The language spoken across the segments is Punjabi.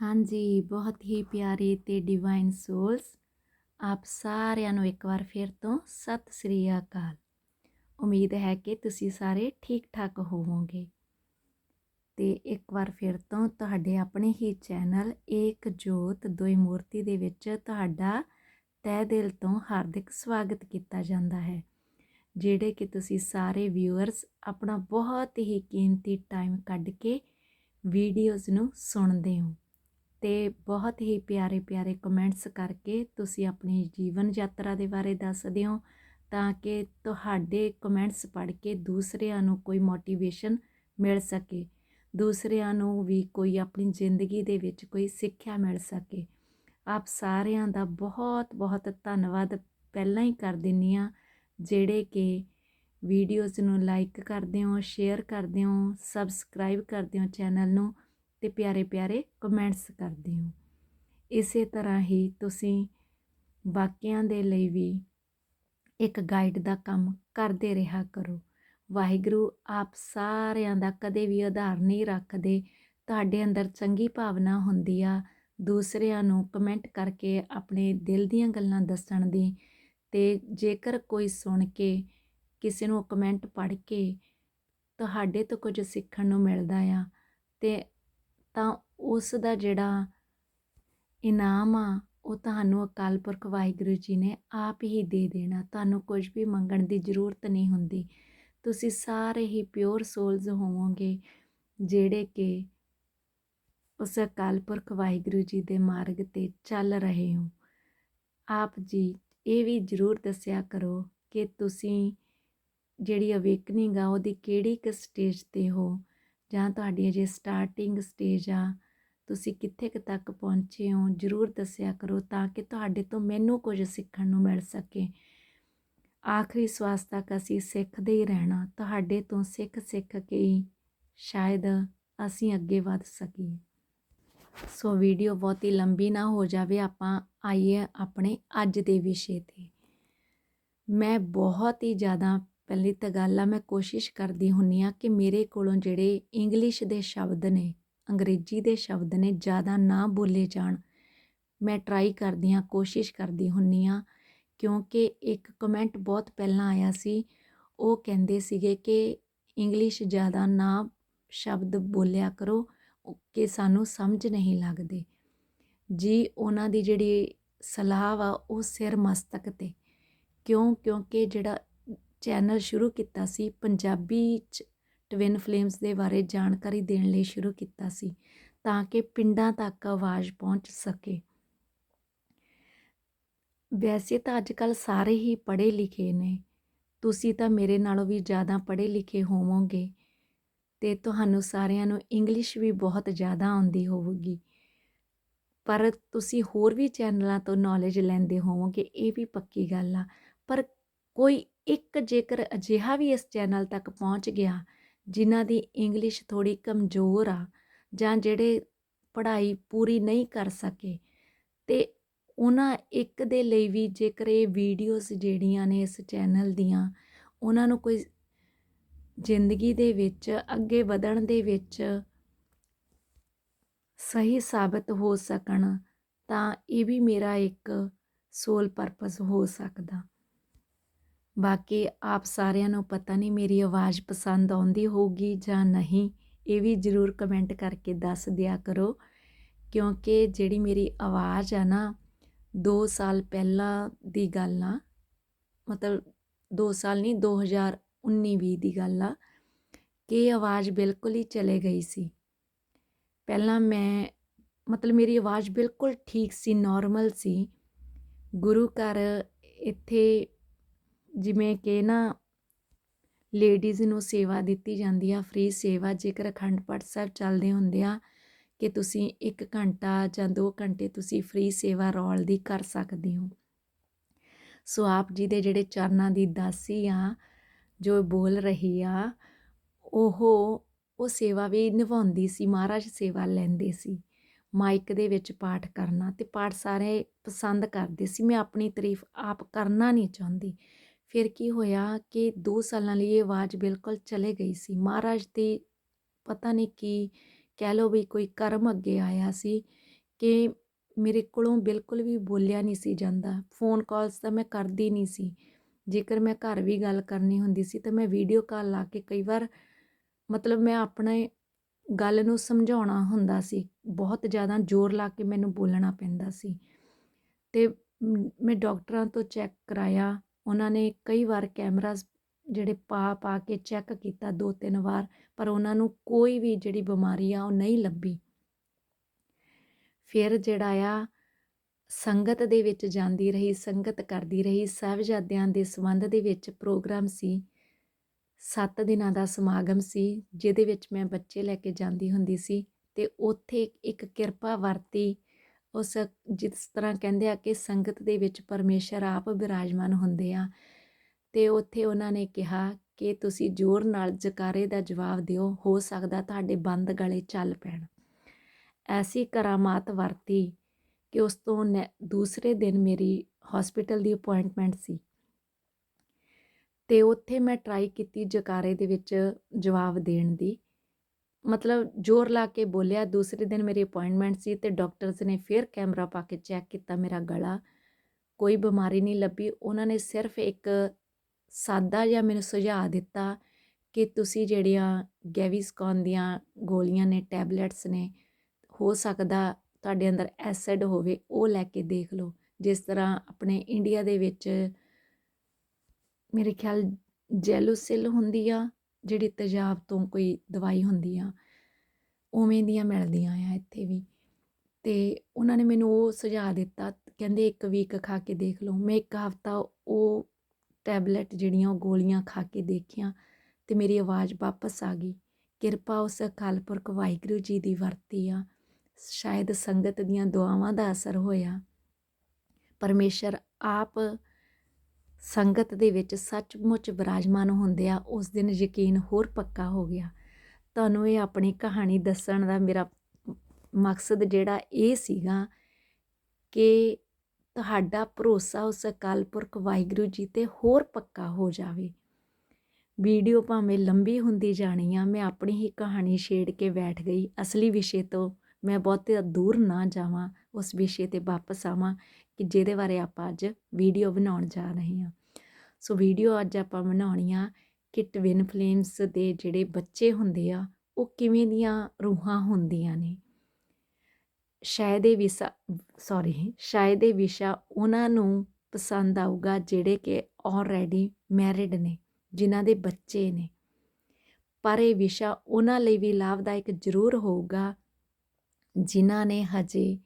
ਹਾਂਜੀ, ਬਹੁਤ ਹੀ ਪਿਆਰੇ ਤੇ ਡਿਵਾਈਨ ਸੋਲਸ ਆਪ ਸਾਰਿਆਂ ਨੂੰ ਇੱਕ ਵਾਰ ਫਿਰ ਤੋਂ ਸਤਿ ਸ੍ਰੀ ਅਕਾਲ। ਉਮੀਦ ਹੈ ਕਿ ਤੁਸੀਂ ਸਾਰੇ ਠੀਕ ਠਾਕ ਹੋਵੋਗੇ। ਤੇ ਇੱਕ ਵਾਰ ਫਿਰ ਤੋਂ ਤੁਹਾਡੇ ਆਪਣੇ ਹੀ ਚੈਨਲ ਏਕ ਜੋਤ ਦੋਈ ਮੂਰਤੀ ਦੇ ਵਿੱਚ ਤੁਹਾਡਾ ਤਹਿ ਦਿਲ ਤੋਂ ਹਾਰਦਿਕ ਸਵਾਗਤ ਕੀਤਾ ਜਾਂਦਾ ਹੈ। ਜਿਹੜੇ ਕਿ ਤੁਸੀਂ ਸਾਰੇ ਵਿਊਅਰਸ ਆਪਣਾ ਬਹੁਤ ਹੀ ਕੀਮਤੀ ਟਾਈਮ ਕੱਢ ਕੇ ਵੀਡੀਓਜ਼ ਨੂੰ ਸੁਣਦੇ ਹੋ। ਤੇ ਬਹੁਤ ਹੀ ਪਿਆਰੇ ਪਿਆਰੇ ਕਮੈਂਟਸ ਕਰਕੇ ਤੁਸੀਂ ਆਪਣੀ ਜੀਵਨ ਯਾਤਰਾ ਦੇ ਬਾਰੇ ਦੱਸਦੇ ਹੋ ਤਾਂ ਕਿ ਤੁਹਾਡੇ ਕਮੈਂਟਸ ਪੜ੍ਹ ਕੇ ਦੂਸਰਿਆਂ ਨੂੰ ਕੋਈ ਮੋਟੀਵੇਸ਼ਨ ਮਿਲ ਸਕੇ, ਦੂਸਰਿਆਂ ਨੂੰ ਵੀ ਕੋਈ ਆਪਣੀ ਜ਼ਿੰਦਗੀ ਦੇ ਵਿੱਚ ਕੋਈ ਸਿੱਖਿਆ ਮਿਲ ਸਕੇ। ਆਪ ਸਾਰਿਆਂ ਦਾ ਬਹੁਤ ਬਹੁਤ ਧੰਨਵਾਦ। ਪਹਿਲਾਂ ਹੀ ਕਰ ਦਿੰਨੀ ਆ ਜਿਹੜੇ ਕਿ ਵੀਡੀਓਜ਼ ਨੂੰ ਲਾਈਕ ਕਰਦੇ ਹੋ ਸ਼ੇਅਰ ਕਰਦੇ ਹੋ ਸਬਸਕ੍ਰਾਈਬ ਕਰਦੇ ਹੋ ਚੈਨਲ ਨੂੰ। ਤੇ ਪਿਆਰੇ ਪਿਆਰੇ ਕਮੈਂਟਸ ਕਰਦੇ ਹੋ। ਇਸੇ ਤਰ੍ਹਾਂ ਹੀ ਤੁਸੀਂ ਬਾਕੀਆਂ ਦੇ ਲਈ ਵੀ ਇੱਕ ਗਾਈਡ ਦਾ ਕੰਮ ਕਰਦੇ ਰਿਹਾ ਕਰੋ। ਵਾਹਿਗੁਰੂ ਆਪ ਸਾਰਿਆਂ ਦਾ ਕਦੇ ਵੀ ਆਧਾਰ ਨਹੀਂ ਰੱਖਦੇ। ਤੁਹਾਡੇ ਅੰਦਰ ਚੰਗੀ ਭਾਵਨਾ ਹੁੰਦੀ ਆ। ਦੂਸਰਿਆਂ ਨੂੰ ਕਮੈਂਟ ਕਰਕੇ ਆਪਣੇ ਦਿਲ ਦੀਆਂ ਗੱਲਾਂ ਦੱਸਣ ਦੀ ਤੇ ਜੇਕਰ ਕੋਈ ਸੁਣ ਕੇ ਕਿਸੇ ਨੂੰ ਕਮੈਂਟ ਪੜ੍ਹ ਕੇ ਤੁਹਾਡੇ ਤੋਂ ਕੁਝ ਸਿੱਖਣ ਨੂੰ ਮਿਲਦਾ ਆ ਤੇ ਤਾਂ ਉਸ ਦਾ ਜਿਹੜਾ ਇਨਾਮ ਆ, ਉਹ ਤੁਹਾਨੂੰ ਅਕਾਲ ਪੁਰਖ ਵਾਹਿਗੁਰੂ ਜੀ ਨੇ ਆਪ ਹੀ ਦੇ ਦੇਣਾ। ਤੁਹਾਨੂੰ ਕੁਝ ਵੀ ਮੰਗਣ ਦੀ ਜ਼ਰੂਰਤ ਨਹੀਂ ਹੁੰਦੀ। ਤੁਸੀਂ ਸਾਰੇ ਹੀ ਪਿਓਰ ਸੋਲਸ ਹੋਵੋਗੇ, ਜਿਹੜੇ ਕਿ ਉਸ ਅਕਾਲ ਪੁਰਖ ਵਾਹਿਗੁਰੂ ਜੀ ਦੇ ਮਾਰਗ ਤੇ ਚੱਲ ਰਹੇ ਹੋ। ਆਪ ਜੀ, ਇਹ ਵੀ ਜ਼ਰੂਰ ਦੱਸਿਆ ਕਰੋ ਕਿ ਤੁਸੀਂ ਜਿਹੜੀ ਅਵੇਕਨਿੰਗ ਆ, ਉਹਦੀ ਕਿਹੜੀ ਕਿ ਸਟੇਜ ਤੇ ਹੋ? ਜਾਂ ਤੁਹਾਡੀ ਅਜੇ ਸਟਾਰਟਿੰਗ ਸਟੇਜ ਆ, ਤੁਸੀਂ ਕਿੱਥੇ ਕੁ ਤੱਕ ਪਹੁੰਚੇ ਹੋ, ਜਰੂਰ ਦੱਸਿਆ ਕਰੋ ਤਾਂ ਕਿ ਤੁਹਾਡੇ ਤੋਂ ਮੈਨੂੰ ਕੁਝ ਸਿੱਖਣ ਨੂੰ ਮਿਲ ਸਕੇ। ਆਖਰੀ ਸਵਾਸ ਤੱਕ ਅਸੀਂ ਸਿੱਖਦੇ ਹੀ ਰਹਿਣਾ, ਤੁਹਾਡੇ ਤੋਂ ਸਿੱਖ ਸਿੱਖ ਕੇ ਹੀ ਸ਼ਾਇਦ ਅਸੀਂ ਅੱਗੇ ਵੱਧ ਸਕੀਏ। ਸੋ ਵੀਡੀਓ ਬਹੁਤੀ ਲੰਬੀ ਨਾ ਹੋ ਜਾਵੇ, ਆਪਾਂ ਆਈਏ ਆਪਣੇ ਅੱਜ ਦੇ ਵਿਸ਼ੇ ਤੇ। ਮੈਂ ਬਹੁਤ ਹੀ ਜ਼ਿਆਦਾ ਪਹਿਲੀ ਤਾਂ ਗੱਲ ਆ, ਮੈਂ ਕੋਸ਼ਿਸ਼ ਕਰਦੀ ਹੁੰਨੀ ਆ ਕਿ ਮੇਰੇ ਕੋਲੋਂ ਜਿਹੜੇ ਇੰਗਲਿਸ਼ ਦੇ ਸ਼ਬਦ ਨੇ, ਅੰਗਰੇਜ਼ੀ ਦੇ ਸ਼ਬਦ ਨੇ ਜ਼ਿਆਦਾ ਨਾ ਬੋਲੇ ਜਾਣ। ਮੈਂ ਟਰਾਈ ਕਰਦੀ ਆ, ਕੋਸ਼ਿਸ਼ ਕਰਦੀ ਹੁੰਨੀ ਆ, ਕਿਉਂਕਿ ਇੱਕ ਕਮੈਂਟ ਬਹੁਤ ਪਹਿਲਾਂ ਆਇਆ ਸੀ, ਉਹ ਕਹਿੰਦੇ ਸੀਗੇ ਕਿ ਇੰਗਲਿਸ਼ ਜ਼ਿਆਦਾ ਨਾ ਸ਼ਬਦ ਬੋਲਿਆ ਕਰੋ ਕਿ ਸਾਨੂੰ ਸਮਝ ਨਹੀਂ ਲੱਗਦੇ। ਜੀ, ਉਹਨਾਂ ਦੀ ਜਿਹੜੀ ਸਲਾਹ ਵਾ, ਉਹ ਸਿਰ ਮਸਤਕ ਤੇ। ਕਿਉਂ? ਕਿਉਂਕਿ ਜਿਹੜਾ ਚੈਨਲ ਸ਼ੁਰੂ ਕੀਤਾ ਸੀ, ਪੰਜਾਬੀ ਚ ਟਵਿਨ ਫਲੇਮਸ ਦੇ ਬਾਰੇ ਜਾਣਕਾਰੀ ਦੇਣ ਲਈ ਸ਼ੁਰੂ ਕੀਤਾ ਸੀ, ਤਾਂ ਕਿ ਪਿੰਡਾਂ ਤੱਕ ਆਵਾਜ਼ ਪਹੁੰਚ ਸਕੇ। ਵੈਸੇ ਤਾਂ ਅੱਜ ਕੱਲ ਸਾਰੇ ਹੀ ਪੜ੍ਹੇ ਲਿਖੇ ਨੇ। ਤੁਸੀਂ ਤਾਂ ਮੇਰੇ ਨਾਲੋਂ ਵੀ ਜ਼ਿਆਦਾ ਪੜ੍ਹੇ ਲਿਖੇ ਹੋਵੋਗੇ ਤੇ ਤੁਹਾਨੂੰ ਸਾਰਿਆਂ ਨੂੰ ਇੰਗਲਿਸ਼ ਵੀ ਬਹੁਤ ਜ਼ਿਆਦਾ ਆਉਂਦੀ ਹੋਵੇਗੀ। ਪਰ ਤੁਸੀਂ ਹੋਰ ਵੀ ਚੈਨਲਾਂ ਤੋਂ ਨੌਲੇਜ ਲੈਂਦੇ ਹੋਵੋਗੇ, ਇਹ ਵੀ ਪੱਕੀ ਗੱਲ ਆ। ਪਰ ਕੋਈ ਇੱਕ ਜੇਕਰ ਅਜਿਹਾ ਵੀ ਇਸ ਚੈਨਲ ਤੱਕ ਪਹੁੰਚ ਗਿਆ, ਜਿਨ੍ਹਾਂ ਦੀ ਇੰਗਲਿਸ਼ ਥੋੜੀ ਕਮਜ਼ੋਰ ਆ ਜਾਂ ਜਿਹੜੇ ਪੜ੍ਹਾਈ ਪੂਰੀ ਨਹੀਂ ਕਰ ਸਕੇ, ਤੇ ਉਹਨਾਂ ਇੱਕ ਦੇ ਲਈ ਵੀ ਜੇਕਰ ਇਹ ਵੀਡੀਓਜ਼ ਜਿਹੜੀਆਂ ਨੇ ਇਸ ਚੈਨਲ ਦੀਆਂ, ਉਹਨਾਂ ਨੂੰ ਕੋਈ ਜ਼ਿੰਦਗੀ ਦੇ ਵਿੱਚ, ਅੱਗੇ ਵਧਣ ਦੇ ਵਿੱਚ ਸਹੀ ਸਾਬਤ ਹੋ ਸਕਣ, ਤਾਂ ਇਹ ਵੀ ਮੇਰਾ ਇੱਕ ਸੋਲ ਪਰਪਸ ਹੋ ਸਕਦਾ। ਬਾਕੀ ਆਪ ਸਾਰਿਆਂ ਨੂੰ ਪਤਾ ਨਹੀਂ ਮੇਰੀ ਆਵਾਜ਼ ਪਸੰਦ ਆਉਂਦੀ ਹੋਊਗੀ ਜਾਂ ਨਹੀਂ, ਇਹ ਵੀ ਜਰੂਰ ਕਮੈਂਟ ਕਰਕੇ ਦੱਸ ਦਿਆ ਕਰੋ। ਕਿਉਂਕਿ ਜਿਹੜੀ ਮੇਰੀ ਆਵਾਜ਼ ਆ ਨਾ 2 ਸਾਲ ਪਹਿਲਾਂ ਦੀ ਗੱਲ ਆ, ਮਤਲਬ 2 ਸਾਲ ਨਹੀਂ 2019-20 ਦੀ ਗੱਲ ਆ, ਕਿ ਆਵਾਜ਼ ਬਿਲਕੁਲ ਹੀ ਚਲੇ ਗਈ ਸੀ। ਪਹਿਲਾਂ ਮੈਂ, ਮਤਲਬ ਮੇਰੀ ਆਵਾਜ਼ ਬਿਲਕੁਲ ਠੀਕ ਸੀ ਨਾਰਮਲ ਸੀ। ਗੁਰੂ ਘਰ ਇੱਥੇ ਜਿਵੇਂ ਕਿ ਨਾ ਲੇਡੀਜ਼ ਨੂੰ ਸੇਵਾ ਦਿੱਤੀ ਜਾਂਦੀ ਆ, ਫ੍ਰੀ ਸੇਵਾ, ਜੇਕਰ ਅਖੰਡ ਪਾਠ ਸਾਹਿਬ ਚੱਲਦੇ ਹੁੰਦੇ ਆ, ਕਿ ਤੁਸੀਂ 1 ਘੰਟਾ ਜਾਂ 2 ਘੰਟੇ ਤੁਸੀਂ ਫ੍ਰੀ ਸੇਵਾ ਰੌਲ ਦੀ ਕਰ ਸਕਦੇ ਹੋ। ਸੋ ਆਪ ਜੀ ਦੇ ਜਿਹੜੇ ਚਰਨਾਂ ਦੀ ਦਾਸੀ ਆ, ਜੋ ਬੋਲ ਰਹੀ ਆ, ਉਹ ਉਹ ਸੇਵਾ ਵੀ ਨਿਭਾਉਂਦੀ ਸੀ, ਮਹਾਰਾਜ ਸੇਵਾ ਲੈਂਦੇ ਸੀ, ਮਾਈਕ ਦੇ ਵਿੱਚ ਪਾਠ ਕਰਨਾ, ਤੇ ਪਾਠ ਸਾਰੇ ਪਸੰਦ ਕਰਦੇ ਸੀ। ਮੈਂ ਆਪਣੀ ਤਾਰੀਫ ਆਪ ਕਰਨਾ ਨਹੀਂ ਚਾਹੁੰਦੀ। ਫਿਰ ਕੀ ਹੋਇਆ ਕਿ 2 ਸਾਲਾਂ ਲਈ ਇਹ ਆਵਾਜ਼ ਬਿਲਕੁਲ ਚਲੇ ਗਈ ਸੀ। ਮਹਾਰਾਜ ਦੀ ਪਤਾ ਨਹੀਂ ਕੀ ਕਹਿ ਲਓ ਵੀ ਕੋਈ ਕਰਮ ਅੱਗੇ ਆਇਆ ਸੀ ਕਿ ਮੇਰੇ ਕੋਲੋਂ ਬਿਲਕੁਲ ਵੀ ਬੋਲਿਆ ਨਹੀਂ ਸੀ ਜਾਂਦਾ। ਫੋਨ ਕਾਲਸ ਤਾਂ ਮੈਂ ਕਰਦੀ ਨਹੀਂ ਸੀ। ਜੇਕਰ ਮੈਂ ਘਰ ਵੀ ਗੱਲ ਕਰਨੀ ਹੁੰਦੀ ਸੀ ਤਾਂ ਮੈਂ ਵੀਡੀਓ ਕਾਲ ਲਾ ਕੇ ਕਈ ਵਾਰ ਮਤਲਬ ਮੈਂ ਆਪਣੇ ਗੱਲ ਨੂੰ ਸਮਝਾਉਣਾ ਹੁੰਦਾ ਸੀ। ਬਹੁਤ ਜ਼ਿਆਦਾ ਜ਼ੋਰ ਲਾ ਕੇ ਮੈਨੂੰ ਬੋਲਣਾ ਪੈਂਦਾ ਸੀ। ਤੇ ਮੈਂ ਡਾਕਟਰਾਂ ਤੋਂ ਚੈੱਕ ਕਰਾਇਆ। ਉਹਨਾਂ ਨੇ ਕਈ ਵਾਰ ਕੈਮਰਾਜ਼ ਜਿਹੜੇ ਪਾ ਪਾ ਕੇ ਚੈੱਕ ਕੀਤਾ ਦੋ, ਤਿੰਨ ਵਾਰ, ਪਰ ਉਹਨਾਂ ਨੂੰ ਕੋਈ ਵੀ ਜਿਹੜੀ ਬਿਮਾਰੀ ਆ ਉਹ ਨਹੀਂ ਲੱਭੀ। ਫਿਰ ਜਿਹੜਾ ਆ, ਸੰਗਤ ਦੇ ਵਿੱਚ ਜਾਂਦੀ ਰਹੀ, ਸੰਗਤ ਕਰਦੀ ਰਹੀ, ਸਾਹਿਬਜ਼ਾਦਿਆਂ ਦੇ ਸੰਬੰਧ ਦੇ ਵਿੱਚ ਪ੍ਰੋਗਰਾਮ ਸੀ। 7 ਦਿਨਾਂ ਦਾ ਸਮਾਗਮ ਸੀ, ਜਿਹਦੇ ਵਿੱਚ ਮੈਂ ਬੱਚੇ ਲੈ ਕੇ ਜਾਂਦੀ ਹੁੰਦੀ ਸੀ ਤੇ ਉੱਥੇ ਇੱਕ ਕਿਰਪਾ ਵਰਤੀ ਉਸ ਜਿਸ ਤਰ੍ਹਾਂ ਕਹਿੰਦੇ ਆ ਕਿ ਸੰਗਤ ਦੇ ਵਿੱਚ ਪਰਮੇਸ਼ਰ ਆਪ ਬਿਰਾਜਮਾਨ ਹੁੰਦੇ ਆ। ਤੇ ਉੱਥੇ ਉਹਨਾਂ ਨੇ ਕਿਹਾ ਕਿ ਤੁਸੀਂ ਜ਼ੋਰ ਨਾਲ ਜਕਾਰੇ ਦਾ ਜਵਾਬ ਦਿਓ, ਹੋ ਸਕਦਾ ਤੁਹਾਡੇ ਬੰਦ ਗਲੇ ਚੱਲ ਪੈਣ। ਐਸੀ ਕਰਾਮਾਤ ਵਰਤੀ ਕਿ ਉਸ ਤੋਂ ਨੈ- ਦੂਸਰੇ ਦਿਨ ਮੇਰੀ ਹਸਪੀਟਲ ਦੀ ਅਪਾਇੰਟਮੈਂਟ ਸੀ। ਤੇ ਉੱਥੇ ਮੈਂ ਟਰਾਈ ਕੀਤੀ ਜਕਾਰੇ ਦੇ ਵਿੱਚ ਜਵਾਬ ਦੇਣ ਦੀ। ਮਤਲਬ ਜ਼ੋਰ ਲਾ ਕੇ ਬੋਲਿਆ, ਦੂਸਰੇ ਦਿਨ ਮੇਰੀ ਅਪਾਇੰਟਮੈਂਟ ਸੀ ਤੇ ਡਾਕਟਰਸ ਨੇ ਫਿਰ ਕੈਮਰਾ ਪਾ ਕੇ ਚੈੱਕ ਕੀਤਾ ਮੇਰਾ ਗਲਾ। ਕੋਈ ਬਿਮਾਰੀ ਨਹੀਂ ਲੱਭੀ। ਉਹਨਾਂ ਨੇ ਸਿਰਫ ਇੱਕ ਸਾਦਾ ਜਿਹਾ ਮੈਨੂੰ ਸੁਝਾਅ ਦਿੱਤਾ ਕਿ ਤੁਸੀਂ ਜਿਹੜੀਆਂ ਗੈਵੀਸਕੌਨ ਦੀਆਂ ਗੋਲੀਆਂ ਨੇ ਟੈਬਲੇਟਸ ਨੇ, ਹੋ ਸਕਦਾ ਤੁਹਾਡੇ ਅੰਦਰ ਐਸਿਡ ਹੋਵੇ, ਉਹ ਲੈ ਕੇ ਦੇਖ ਲਓ। ਜਿਸ ਤਰ੍ਹਾਂ ਆਪਣੇ ਇੰਡੀਆ ਦੇ ਵਿੱਚ ਮੇਰੇ ਖਿਆਲ ਜੈਲੋਸਿਲ ਹੁੰਦੀ ਆ। ਜਿਹੜੀ ਤੇਜ਼ਾਬ ਤੋਂ ਕੋਈ ਦਵਾਈ ਹੁੰਦੀ ਆ, ਉਵੇਂ ਦੀਆਂ ਮਿਲਦੀਆਂ ਆ ਇੱਥੇ ਵੀ। ਅਤੇ ਉਹਨਾਂ ਨੇ ਮੈਨੂੰ ਉਹ ਸੁਝਾਅ ਦਿੱਤਾ, ਕਹਿੰਦੇ ਇੱਕ ਵੀਕ ਖਾ ਕੇ ਦੇਖ ਲਓ। ਮੈਂ ਇੱਕ ਹਫਤਾ ਉਹ ਟੈਬਲੇਟ ਜਿਹੜੀਆਂ ਉਹ ਗੋਲੀਆਂ ਖਾ ਕੇ ਦੇਖੀਆਂ ਤੇ ਮੇਰੀ ਆਵਾਜ਼ ਵਾਪਸ ਆ ਗਈ। ਕਿਰਪਾ ਉਸ ਅਕਾਲ ਪੁਰਖ ਵਾਹਿਗੁਰੂ ਜੀ ਦੀ ਵਰਤੀ ਆ। ਸ਼ਾਇਦ ਸੰਗਤ ਦੀਆਂ ਦੁਆਵਾਂ ਦਾ ਅਸਰ ਹੋਇਆ। ਪਰਮੇਸ਼ਰ ਆਪ ਸੰਗਤ ਦੇ ਵਿੱਚ ਸੱਚਮੁੱਚ ਬਿਰਾਜਮਾਨ ਹੁੰਦੇ ਆ, ਉਸ ਦਿਨ ਯਕੀਨ ਹੋਰ ਪੱਕਾ ਹੋ ਗਿਆ। ਤੁਹਾਨੂੰ ਇਹ ਆਪਣੀ ਕਹਾਣੀ ਦੱਸਣ ਦਾ ਮੇਰਾ ਮਕਸਦ ਜਿਹੜਾ ਇਹ ਸੀਗਾ ਕਿ ਤੁਹਾਡਾ ਭਰੋਸਾ ਉਸ ਅਕਾਲ ਪੁਰਖ ਵਾਹਿਗੁਰੂ ਜੀ ਤੇ ਹੋਰ ਪੱਕਾ ਹੋ ਜਾਵੇ। ਵੀਡੀਓ ਭਾਵੇਂ ਲੰਬੀ ਹੁੰਦੀ ਜਾਣੀ ਆ, ਮੈਂ ਆਪਣੀ ਹੀ ਕਹਾਣੀ ਛੇੜ ਕੇ ਬੈਠ ਗਈ। ਅਸਲੀ ਵਿਸ਼ੇ ਤੋਂ ਮੈਂ ਬਹੁਤੇ ਦੂਰ ਨਾ ਜਾਵਾਂ, ਉਸ ਵਿਸ਼ੇ ਤੇ ਵਾਪਸ ਆਵਾਂ। ਕਿ ਜਿਹਦੇ ਬਾਰੇ ਆਪਾਂ ਅੱਜ ਵੀਡੀਓ ਬਣਾਉਣ ਜਾ ਰਹੇ ਹਾਂ। ਸੋ ਵੀਡੀਓ ਅੱਜ ਆਪਾਂ ਬਣਾਉਣੀ ਆ ਕਿ ਟਵਿਨ ਫਲੇਮਸ ਦੇ ਜਿਹੜੇ ਬੱਚੇ ਹੁੰਦੇ ਆ, ਉਹ ਕਿਵੇਂ ਦੀਆਂ ਰੂਹਾਂ ਹੁੰਦੀਆਂ ਨੇ। ਸ਼ਾਇਦ ਇਹ ਵਿਸ਼ਾ ਸੌਰੀ ਸ਼ਾਇਦ ਇਹ ਵਿਸ਼ਾ ਉਹਨਾਂ ਨੂੰ ਪਸੰਦ ਆਊਗਾ ਜਿਹੜੇ ਕਿ ਆਲਰੇਡੀ ਮੈਰਿਡ ਨੇ, ਜਿਨ੍ਹਾਂ ਦੇ ਬੱਚੇ ਨੇ। ਪਰ ਇਹ ਵਿਸ਼ਾ ਉਹਨਾਂ ਲਈ ਵੀ ਲਾਭਦਾਇਕ ਜ਼ਰੂਰ ਹੋਊਗਾ, ਜਿਨ੍ਹਾਂ ਨੇ ਹਜੇ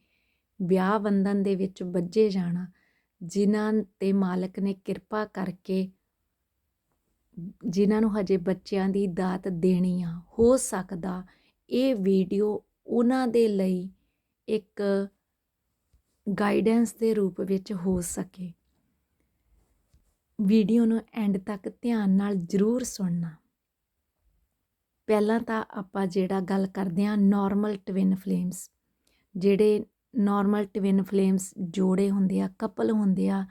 ਵਿਆਹ ਬੰਧਨ ਦੇ ਵਿੱਚ ਬੱਝੇ ਜਾਣਾ, ਜਿਨ੍ਹਾਂ ਤੇ ਮਾਲਕ ਨੇ ਕਿਰਪਾ ਕਰਕੇ ਜਿਨ੍ਹਾਂ ਨੂੰ ਹਜੇ ਬੱਚਿਆਂ ਦੀ ਦਾਤ ਦੇਣੀ ਆ, ਹੋ ਸਕਦਾ ਇਹ ਵੀਡੀਓ ਉਹਨਾਂ ਦੇ ਲਈ ਇੱਕ ਗਾਈਡੈਂਸ ਦੇ ਰੂਪ ਵਿੱਚ ਹੋ ਸਕੇ। ਵੀਡੀਓ ਨੂੰ ਐਂਡ ਤੱਕ ਧਿਆਨ ਨਾਲ ਜ਼ਰੂਰ ਸੁਣਨਾ। ਪਹਿਲਾਂ ਤਾਂ ਆਪਾਂ ਜਿਹੜਾ ਗੱਲ ਕਰਦੇ ਹਾਂ ਨਾਰਮਲ ਟਵਿਨ ਫਲੇਮਸ ਜਿਹੜੇ ਨੋਰਮਲ ਟਵਿਨ ਫਲੇਮਸ ਜੋੜੇ ਹੁੰਦੇ ਆ ਕਪਲ ਹੁੰਦੇ ਆ,